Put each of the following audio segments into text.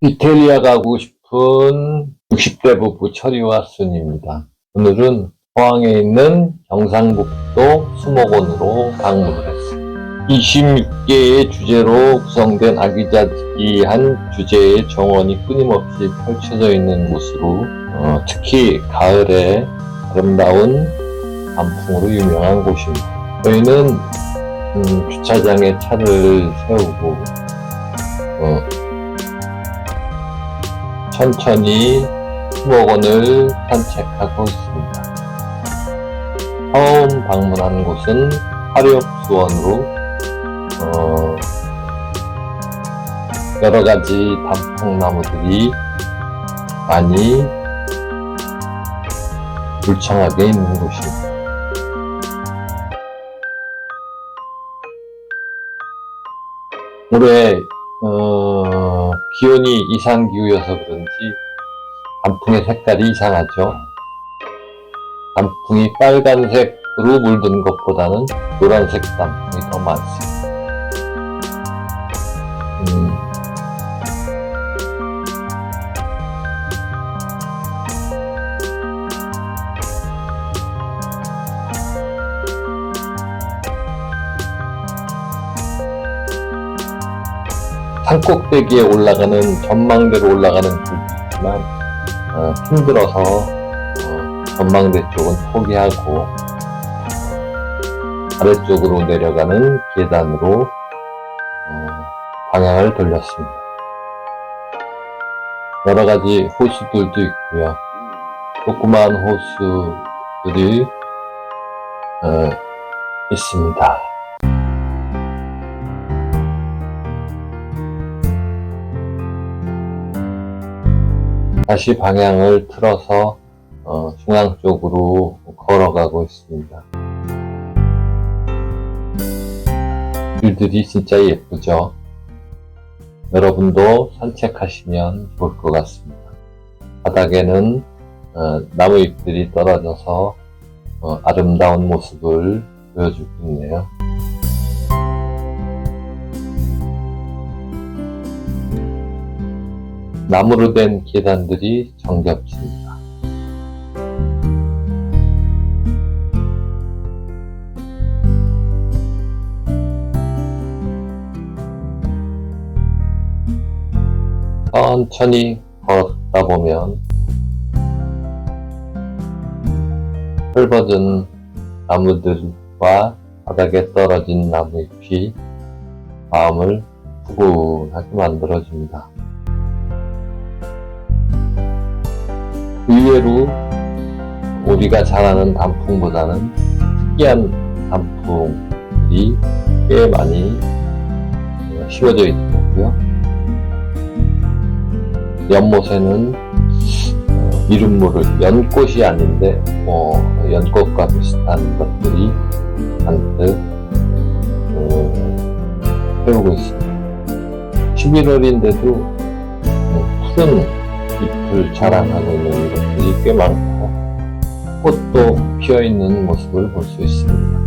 이태리아 가고 싶은 60대 부부 철이와 순입니다. 오늘은 포항에 있는 경상북도 수목원으로 방문을 했습니다. 26개의 주제로 구성된 아기자기한 주제의 정원이 끊임없이 펼쳐져 있는 곳으로 어, 특히 가을에 아름다운 단풍으로 유명한 곳입니다. 저희는 음, 주차장에 차를 세우고 어, 천천히 수목원을 산책하고 있습니다. 처음 방문한 곳은 화렵수원으로 어, 여러 가지 단풍나무들이 많이 울창하게 있는 곳입니다. 올해 어, 기온이 이상기후여서 그런지 단풍의 색깔이 이상하죠. 단풍이 빨간색으로 물든 것보다는 노란색 단풍이 더 많습니다. 음, 산꼭대기에 올라가는 전망대로 올라가는 길도 있지만 어, 힘들어서 어, 전망대 쪽은 포기하고 어, 아래쪽으로 내려가는 계단으로 어, 방향을 돌렸습니다. 여러 가지 호수들도 있고요. 조그마한 호수들이 어, 있습니다. 다시 방향을 틀어서 어, 중앙 쪽으로 걸어가고 있습니다. 귤들이 진짜 예쁘죠? 여러분도 산책하시면 좋을 것 같습니다. 바닥에는 어, 나무잎들이 떨어져서 어, 아름다운 모습을 보여주고 있네요. 나무로 된 계단들이 정겹습니다. 천천히 걸었다 보면 헐벗은 나무들과 바닥에 떨어진 나무잎이 마음을 푸근하게 만들어줍니다. 의외로 우리가 잘 아는 단풍보다는 특이한 단풍들이 꽤 많이 어, 심어져 있더라고요. 연못에는 어, 이름 모를 연꽃이 아닌데 뭐 연꽃과 비슷한 것들이 잔뜩 어, 세우고 있습니다. 11월인데도 푸른 잎 을 자랑하고 있는 것들이 꽤 많고 꽃도 피어 있는 모습을 볼 수 있습니다.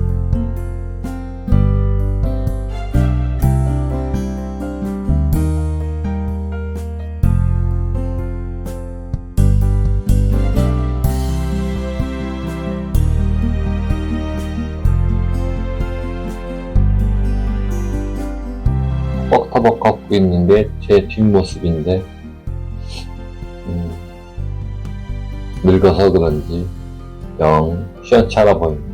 뻑터벅 걷고 있는 게 제 뒷모습인데 늙어서 그런지 영 시원찮아 보입니다.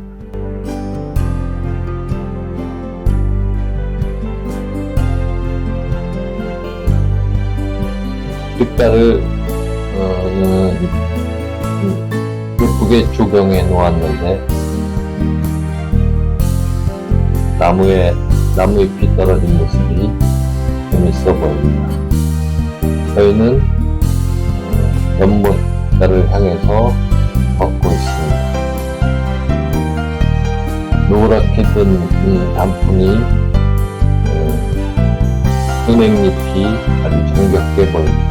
뒷다를 어, 음, 예쁘게 조경해 놓았는데 나무에 나무잎이 떨어진 모습이 재밌어 보입니다. 저희는 어, 연못 가를 향해서 걷고 있습니다. 노랗게 든 음, 단풍이 어, 은행잎이 아주 정겹게 보입니다.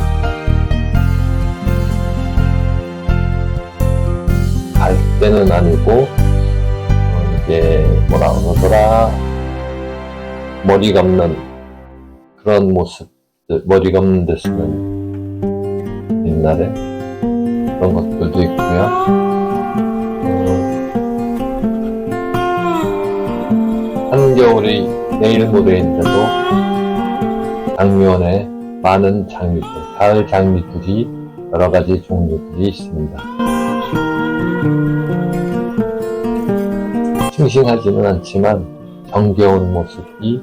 갈대는 아니고 어, 이게 뭐라 그러더라 머리 감는 그런 모습 머리 감는 데 쓰는 옛날에 그런 것들도 있고요. 어, 한겨울이 내일 모레인데도 장미원에 많은 장미들, 가을 장미들이 여러 가지 종류들이 있습니다. 싱싱하지는 않지만 정겨운 모습이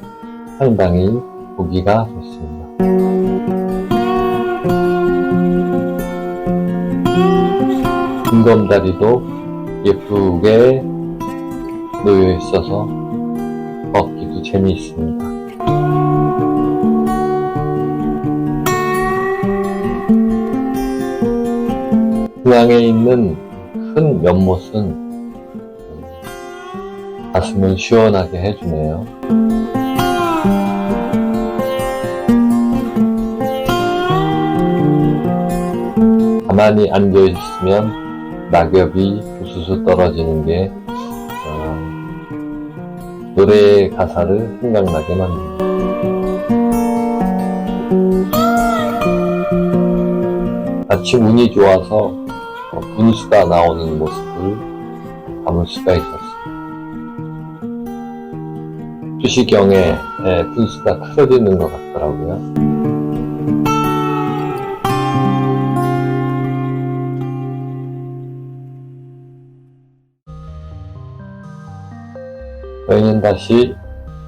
상당히 보기가 좋습니다. 금검다리도 예쁘게 놓여 있어서 걷기도 재미있습니다. 중앙에 있는 큰 연못은 가슴을 시원하게 해주네요. 가만히 앉아 있으면 낙엽이 우수수 떨어지는 게 어, 노래의 가사를 생각나게 만듭니다. 아침 운이 좋아서 어, 분수가 나오는 모습을 담을 수가 있었어요. 2시경에 예, 분수가 틀어지는 것 같더라고요. 다시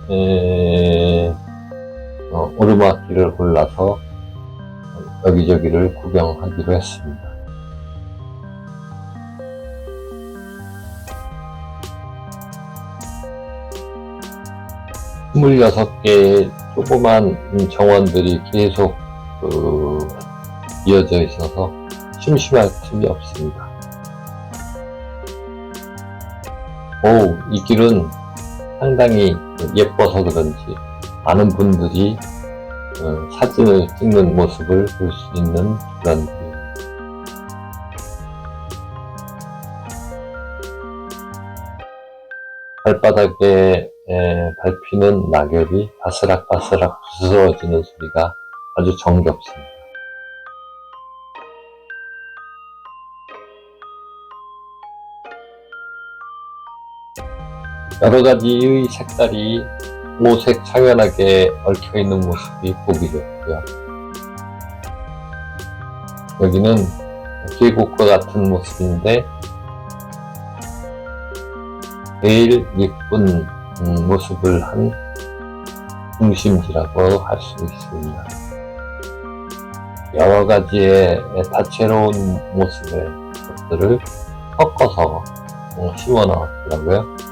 에, 어, 오르막길을 골라서 여기저기를 구경하기로 했습니다. 26개의 조그만 정원들이 계속 그, 이어져 있어서 심심할 틈이 없습니다. 오, 이 길은 상당히 예뻐서 그런지 많은 분들이 어, 사진을 찍는 모습을 볼 수 있는 그런. 발바닥에 에, 밟히는 낙엽이 바스락바스락 부스러지는 소리가 아주 정겹습니다. 여러 가지의 색깔이 오색 창연하게 얽혀 있는 모습이 보기 좋고요. 여기는 계곡과 같은 모습인데 제일 예쁜 음, 모습을 한 중심지라고 할 수 있습니다. 여러 가지의 다채로운 모습의 것들을 섞어서 어, 심어 넣었더라고요.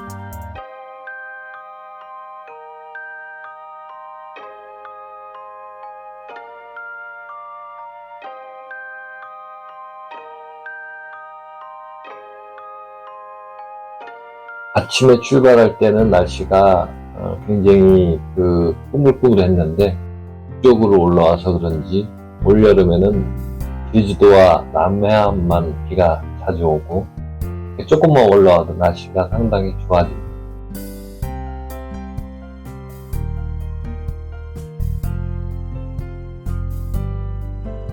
아침에 출발할 때는 날씨가 어, 굉장히 그 꾸물꾸물했는데 북쪽으로 올라와서 그런지 올여름에는 제주도와 남해안만 비가 자주 오고 조금만 올라와도 날씨가 상당히 좋아집니다.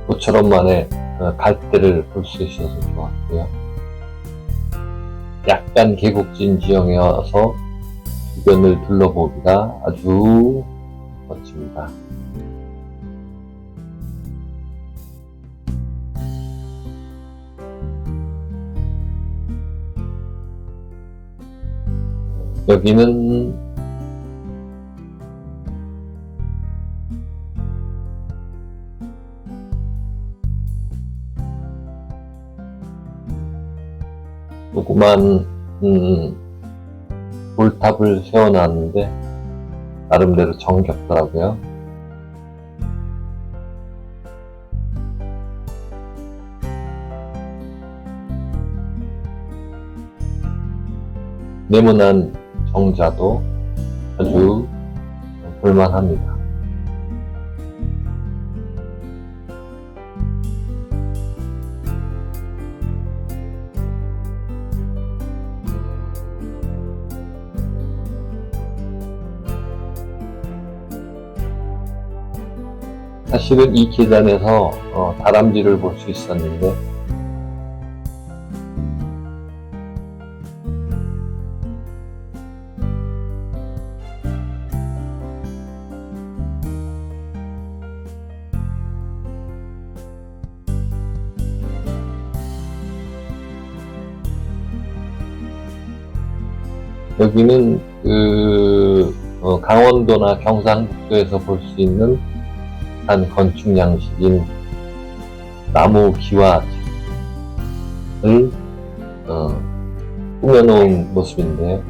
모처럼 만에 어, 갈대를 볼 수 있어서 좋았고요. 약간 계곡진 지형이어서 주변을 둘러보기가 아주 멋집니다. 여기는 조그만 음, 돌탑을 세워놨는데 나름대로 정겹더라고요. 네모난 정자도 아주 볼만합니다. 사실은 이 계단에서 어, 다람쥐를 볼 수 있었는데. 여기는 그 어, 강원도나 경상북도에서 볼 수 있는 한 건축 양식인 나무 기와를 어, 꾸며놓은 모습인데요.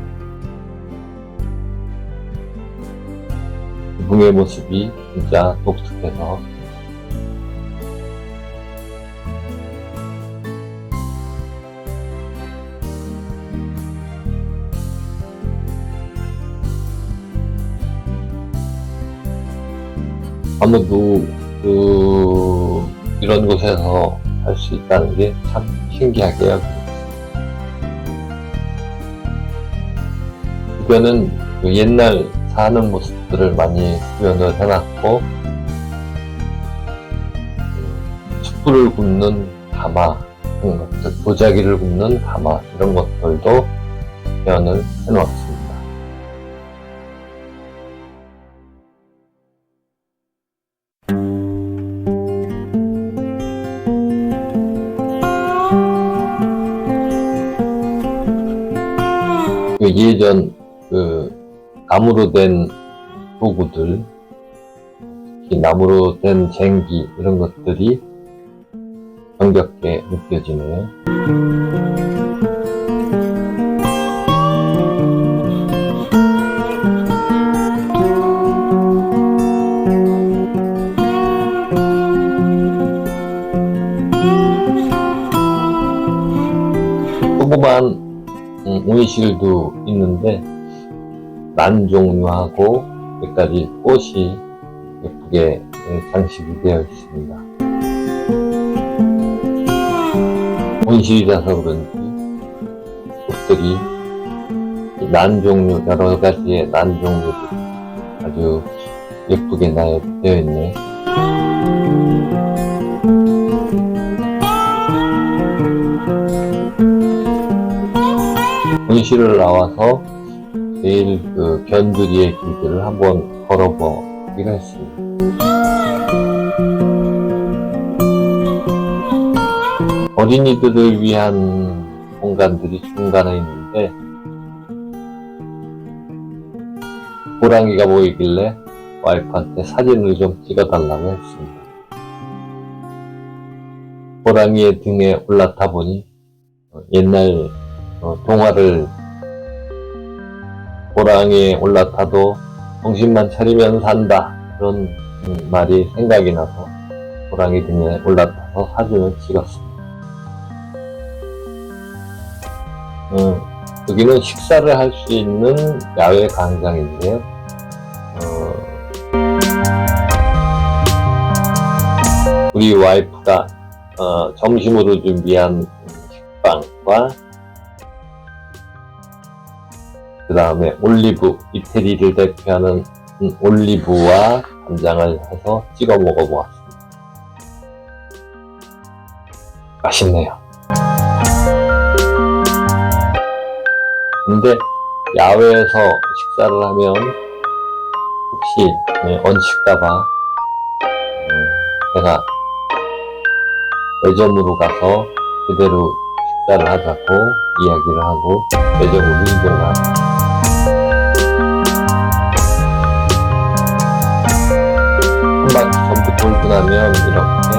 붕의 모습이 진짜 독특해서 아무도 그 이런 곳에서 할 수 있다는 게 참 신기하게 여깁니다. 이거는 그 옛날 사는 모습들을 많이 구현을 해놨고 그 숯불을 굽는 가마 이런 것들, 도자기를 굽는 가마 이런 것들도 구현을 해놓았습니다. 예전 그 나무로 된 도구들, 특히 나무로 된 쟁기 이런 것들이 정겹게 느껴지네요. 조그만 음, 온실도 있는데 난 종류하고 몇 가지 꽃이 예쁘게 예, 장식이 되어 있습니다. 온실이라서 그런지 꽃들이 이난 종류 여러 가지의 난 종류들이 아주 예쁘게 나- 되어 있네. 온실을 나와서 제일 그 변두리의 길들을 한번 걸어보기로 했습니다. 어린이들을 위한 공간들이 중간에 있는데 호랑이가 보이길래 와이프한테 사진을 좀 찍어달라고 했습니다. 호랑이의 등에 올라타 보니 어, 옛날 어, 동화를 호랑이에 올라타도 정신만 차리면 산다 그런 음, 말이 생각이 나서 호랑이 등에 올라타서 사진을 찍었습니다. 어, 여기는 식사를 할 수 있는 야외 광장인데요. 어, 우리 와이프가 어, 점심으로 준비한 식빵과 그 다음에 올리브, 이태리를 대표하는 음, 올리브와 간장을 해서 찍어 먹어보았습니다. 맛있네요. 근데 야외에서 식사를 하면 혹시 네, 얹힐까봐 음, 제가 매점으로 가서 그대로 식사를 하자고 이야기를 하고 매점으로 이동을 합니다. 전부 돌고 나면 이렇게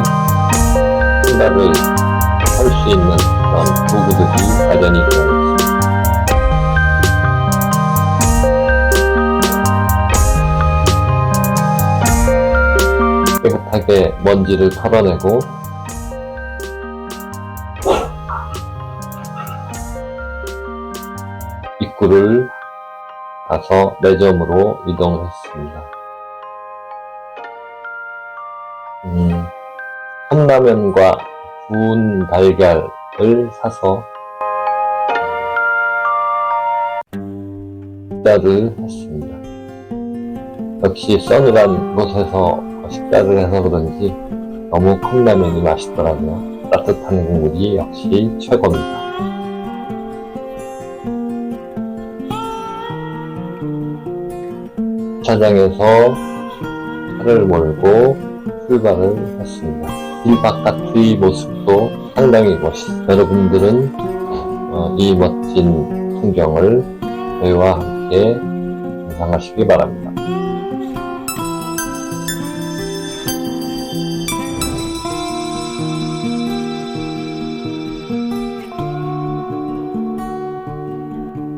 신발을 할 수 있는 그런 도구들이 마련이 되어 있습니다. 깨끗하게 먼지를 털어내고 입구를 가서 매점으로 이동했습니다. 컵라면과 구운 달걀을 사서 식사를 했습니다. 역시 서늘한 곳에서 어, 식사를 해서 그런지 너무 컵라면이 맛있더라고요. 따뜻한 국물이 역시 최고입니다. 주차장에서 차를 몰고 출발을 했습니다. 길 바깥의 모습도 상당히 멋있어요. 여러분들은 어, 이 멋진 풍경을 저희와 함께 감상하시기 바랍니다.